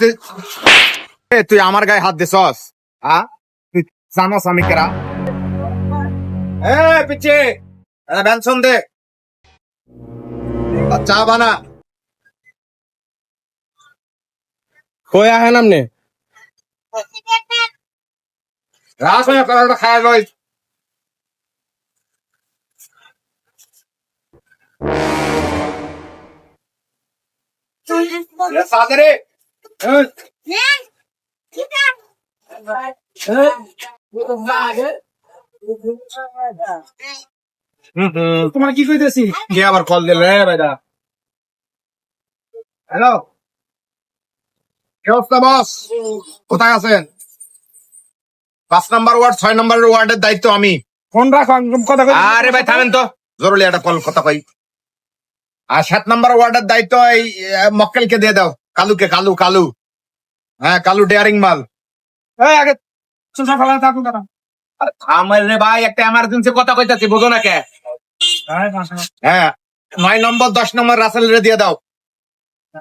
তুই- এ, তুই আমার গায়ে হাত দিছস? হ্যাঁ তুই জানস আমি কেরা? এ পিছে ব্যঞ্জন দে। আর চা বানা। কই আহেন আপনি রাস হয়ে কলাটা খায় লই। এ সাদরে এ হুম হুম তোমার কি কইতেছি? কে আবার কল দিল রে ভাইদা হ্যালো কি অবস্থা বস কোথায় আছেন? পাঁচ নাম্বার ওয়ার্ড ছয় নাম্বার ওয়ার্ডের দায়িত্ব আমি। ফোন রাখো কথা আরে ভাই থামেন তো। জরুরি একটা কল কথা কই। আর সাত নাম্বার ওয়ার্ডের দায়িত্ব এই মক্কেলকে দিয়ে দাও। কালুকে কালু কালু। হ্যাঁ কালু ডেয়ারিং মাল। এই আগে চুষা ফেলা থাকুন কেন আমার রে ভাই একটা এমার্জেন্সি কথা কইতাছি বুঝো না কে? হ্যাঁ নয় নম্বর দশ নম্বর রাসেল রে দিয়ে দাও।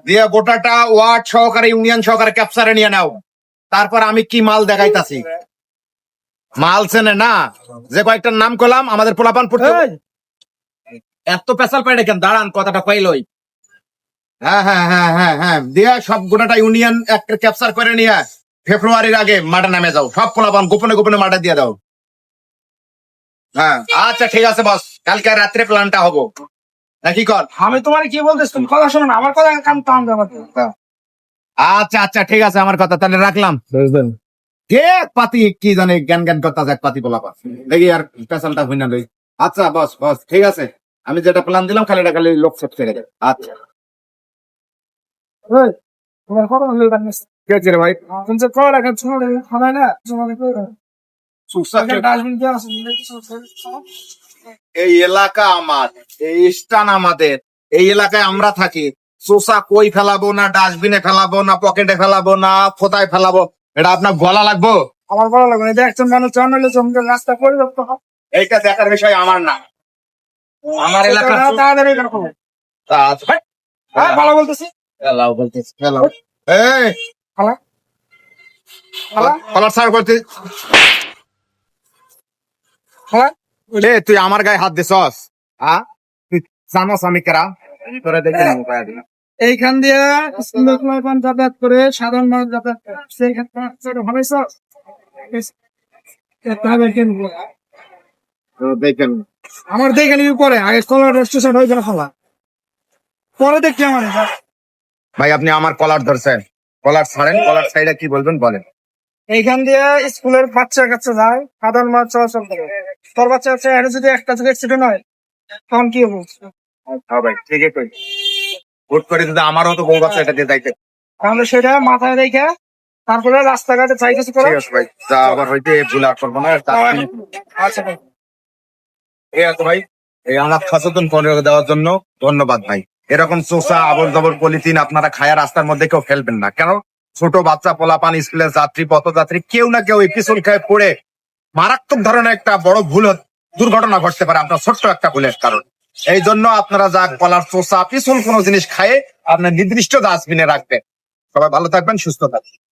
দিয়ে গোটাটা ওয়ার্ড সহকারে ইউনিয়ন সহকারে ক্যাপচারে নিয়ে নাও। তারপর আমি কি মাল দেখাইতাছি? মাল চেনে না? যে কয়েকটার নাম করলাম আমাদের পোলাপান পড়তে এত পেশাল পাই কেন? দাঁড়ান কথাটা কইলই। হ্যাঁ হ্যাঁ হ্যাঁ হ্যাঁ হ্যাঁ। দিয়ে সব গোটাটা ইউনিয়ন একটা ক্যাপচার করে নিয়ে ফেব্রুয়ারির আগে মাঠে নামে যাও সব পোলাপান গোপনে গোপনে মাঠে দিয়ে দাও। হ্যাঁ আচ্ছা ঠিক আছে বস কালকে রাত্রে প্ল্যানটা হব। নাকি কর? আমি তোমার কি বলতেছ? তুমি কথা শোনো আমার কথা টান আচ্ছা আচ্ছা ঠিক আছে আমার কথা। তাহলে রাখলাম। কে পাতি কি জানে জ্ঞান জ্ঞান করতে যাক পাতি পোলাপা দেখি আর স্পেশালটা হই না লই আচ্ছা বস বস ঠিক আছে। আমি যেটা প্ল্যান দিলাম খালি এটা খালি লোক সেট করে দেবে। আচ্ছা। তোমার রে ভাই? তুমি কল হবে না? এই এলাকা আমার এই স্থান আমাদের এই এলাকায় আমরা থাকি। চোষা কই ফেলাবো না ডাস্টবিনে ফেলাবো না পকেটে ফেলাবো না ফোতায় ফেলাবো? এটা আপনার গলা লাগবো? আমার ভালো লাগে না। এটা একজন মানুষ জন হলে জমকে রাস্তা করে যাব এইটা দেখার বিষয় আমার না। আমার এলাকা তাড়াতাড়ি রাখো হ্যাঁ ভালো বলতেছি। এই! খালা? খালা? খালা তুই আমার গায়ে হাত দিছস? হ্যাঁ তুই জানস আমি কেরা? তোরা দেখি। এইখান দিয়ে যাতায়াত করে সাধারণ মানুষ যাতায়াত করে। তো দেখেন আমার দেখে নিবি পরে। আগে কলার স্টেশন হয়ে গেল খালা। পরে দেখছি আমার। ভাই আপনি আমার কলার ধরছেন। কলার ছাড়েন কলার সাইডে কি বলবেন বলেন। এইখান দিয়ে স্কুলের বাচ্চা কাচ্চা যায় সাধারণ মানুষ চলাচল করে। তোর বাচ্চা কাচ্চা এটা যদি একটা থেকে অ্যাক্সিডেন্ট হয় তখন কি হব? হ্যাঁ ভাই ঠিকই কই। হুট করে যদি আমারও তো বউ বাচ্চা এটা দিয়ে যাইতে। তাহলে সেটা মাথায় রেখে তারপরে রাস্তাঘাটে চাই কিছু করে ভাই তা আবার হইতে ভুল আর করব না আচ্ছা ভাই। এই আছে ভাই এই আমরা সচেতন করে দেওয়ার জন্য ধন্যবাদ ভাই। এরকম চোষা আবর জবর পলিথিন আপনারা খায়া রাস্তার মধ্যে কেউ ফেলবেন না। কেন? ছোট বাচ্চা পোলাপান স্কুলের যাত্রী পথযাত্রী কেউ না কেউ এই পিছল খেয়ে পড়ে। মারাত্মক ধরনের একটা বড় ভুল দুর্ঘটনা ঘটতে পারে আপনার ছোট্ট একটা ভুলের কারণ। এই জন্য আপনারা যা কলার চোষা পিছল কোনো জিনিস খায়ে আপনার নির্দিষ্ট ডাস্টবিনে রাখবেন। সবাই ভালো থাকবেন সুস্থ থাকবেন।